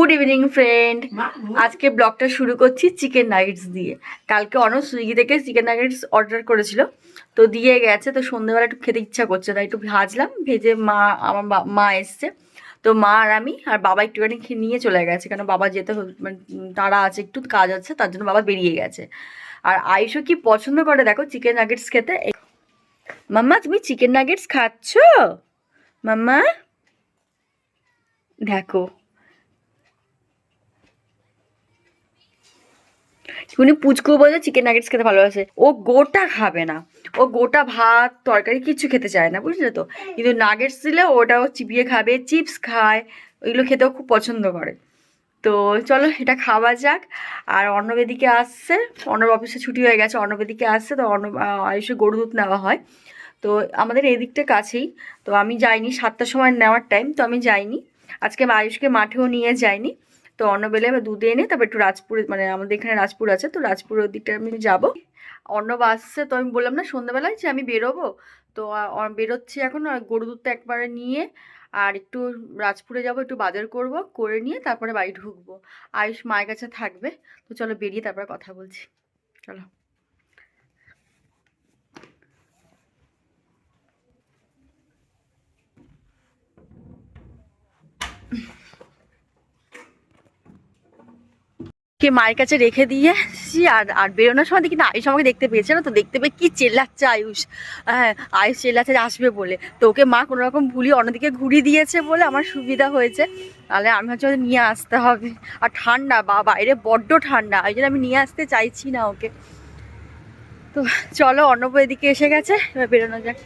Good evening friend আজকে ব্লগটা শুরু করছি চিকেন নাগেটস দিয়ে। কালকে অন সুইগি থেকে চিকেন নাগেটস অর্ডার করেছিল। তো দিয়ে গেছে তো সন্ধ্যেবেলা একটু খেতে ইচ্ছা করছে তাই একটু ভাজলাম ভেজে মা আমার মা এসছে। তো মা আর আমি আর বাবা একটুখানি খেয়ে নিয়ে চলে গেছে। কেন বাবা যেতে মানে তারা আছে একটু কাজ আছে তার জন্য বাবা বেরিয়ে গেছে। আর আয়ুষও কি পছন্দ করে দেখো চিকেন নাগেটস খেতে? মাম্মা তুমি চিকেন নাগেটস খাচ্ছ? মাম্মা? দেখো। উনি পুচকু বলে চিকেন নাগেটস খেতে ভালোবাসে। ও গোটা খাবে না। ও গোটা ভাত তরকারি কিছু খেতে চায় না বুঝলে তো? কিন্তু নাগেটস দিলে ওটাও চিবিয়ে খাবে চিপস খায় ওইগুলো খেতেও খুব পছন্দ করে। তো চলো এটা খাওয়া যাক। আর অন্নবেদিকে আসছে। অর্ণব অফিসে ছুটি হয়ে গেছে অন্নবেদিকে আসছে তো আহ, আয়ুষে গরু দুধ নেওয়া হয়। তো আমাদের এই দিকটা কাছেই। তো আমি যাইনি সাতটার সময় নেওয়ার টাইম তো আমি যাইনি। আজকে আয়ুষকে মাঠেও নিয়ে যাইনি। তো অন্নবেলে আমি দুধে এনে তারপর একটু রাজপুরে মানে আমাদের এখানে রাজপুর আছে, তো রাজপুরের দিকটা আমি যাব। অন্ন আসছে তো আমি বললাম, না, সন্ধ্যাবেলায় যে আমি বেরোবো। তো বেরোচ্ছি এখন গরু দুধটা একবারে নিয়ে, আর একটু রাজপুরে যাব, একটু বাজার করব, করে নিয়ে তারপরে বাড়ি ঢুকবো। আয়ুষ মায়ের কাছে থাকবে। তো চলো বেরিয়ে তারপরে কথা বলছি। চলো। কে মায়ের কাছে রেখে দিয়ে দিয়েছি আর আর বেরোনোর সময় দেখি না, আয়ুষ আমাকে দেখতে পেয়েছে না, তো দেখতে পেয়ে কি চেল্লাচ্ছে আয়ুষ? হ্যাঁ আয়ুষ চেল্লাচ্ছে আসবে বলে। তো ওকে মা কোনো রকম ভুলি অন্যদিকে ঘুরিয়ে দিয়েছে বলে আমার সুবিধা হয়েছে। তাহলে আমি ওদের নিয়ে আসতে হবে। আর ঠান্ডা বা বাইরে বড্ড ঠান্ডা ওই জন্য আমি নিয়ে আসতে চাইছি না ওকে। তো চলো, অর্ণব এদিকে এসে গেছে, এবার বেরোনো যাক।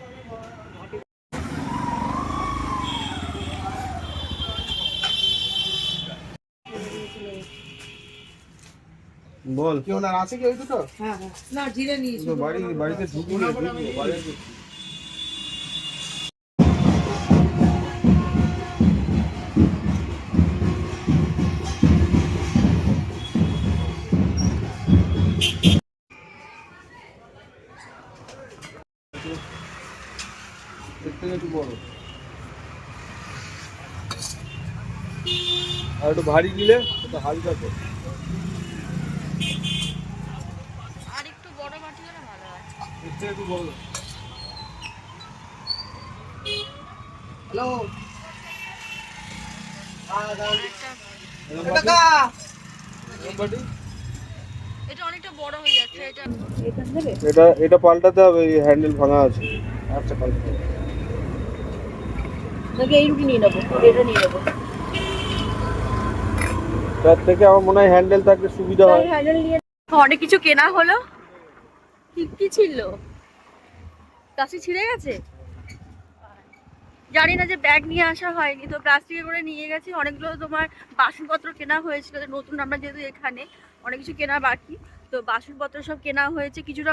বল। কি ওনার আছে কি ওই দুটো? না জিরে নিয়েছি বাড়ি বাড়িতে ঢুকবো না বাড়িতে আর একটু ভারী দিলে একটু হালকা তো আর একটু বড় মাটি হলে ভালো হয়। এর একটু বড়। হ্যালো? এটা অনেকটা বড় হয়ে যাচ্ছে এটা এটা এটা পাল্টাতে হবে এই হ্যান্ডেল ভাঙা আছে। আচ্ছা কাল নাকি এই রুটি নিয়ে নেব এটা নিয়ে নেব। তার থেকে আমার মনে হয় হ্যান্ডেল থাকলে সুবিধা হয়। অনেক কিছু কেনা হলো। কি কি ছিল? প্লাস্টিক ছিঁড়ে গেছে? জানি না যে ব্যাগ নিয়ে আসা হয়নি, তো প্লাস্টিকে করে নিয়ে গেছি। অনেকগুলো তোমার বাসনপত্র কেনা হয়েছিল নতুন আমরা যেহেতু এখানে, অনেক কিছু কেনা বাকি। তো বাসনপত্র সব কেনা হয়েছে, কিছুটা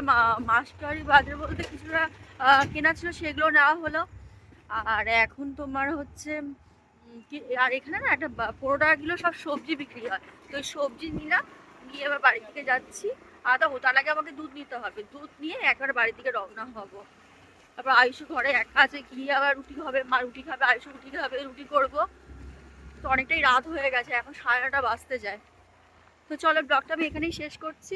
মাস্টারি বাজার বলতে কিছুটা কেনা ছিল, সেগুলো নেওয়া হলো। আর এখন তোমার হচ্ছে আর এখানে না একটা পনেরো টাকা কিলো সব সবজি বিক্রি হয়। তো ওই সবজি নিলাম, নিয়ে এবার বাড়ি থেকে যাচ্ছি। আর দেখো, তার আগে আমাকে দুধ নিতে হবে। দুধ নিয়ে একবার বাড়ি থেকে রওনা হব। তারপর আয়ুষ ঘরে একা আছে গিয়ে আবার রুটি হবে? মা রুটি খাবে আয়ুষ রুটি খাবে, রুটি করব। তো অনেকটাই রাত হয়ে গেছে, এখন সাড়ে নটা বাজতে যায়। তো চলো, ব্লগটা আমি এখানেই শেষ করছি।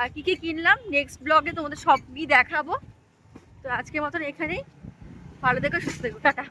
আর কী কী কিনলাম? নেক্সট ব্লগে তোমাদের সবই দেখাবো। তো আজকের মতন এখানেই। ভালো দেখো সুস্থ দেখো টাটা।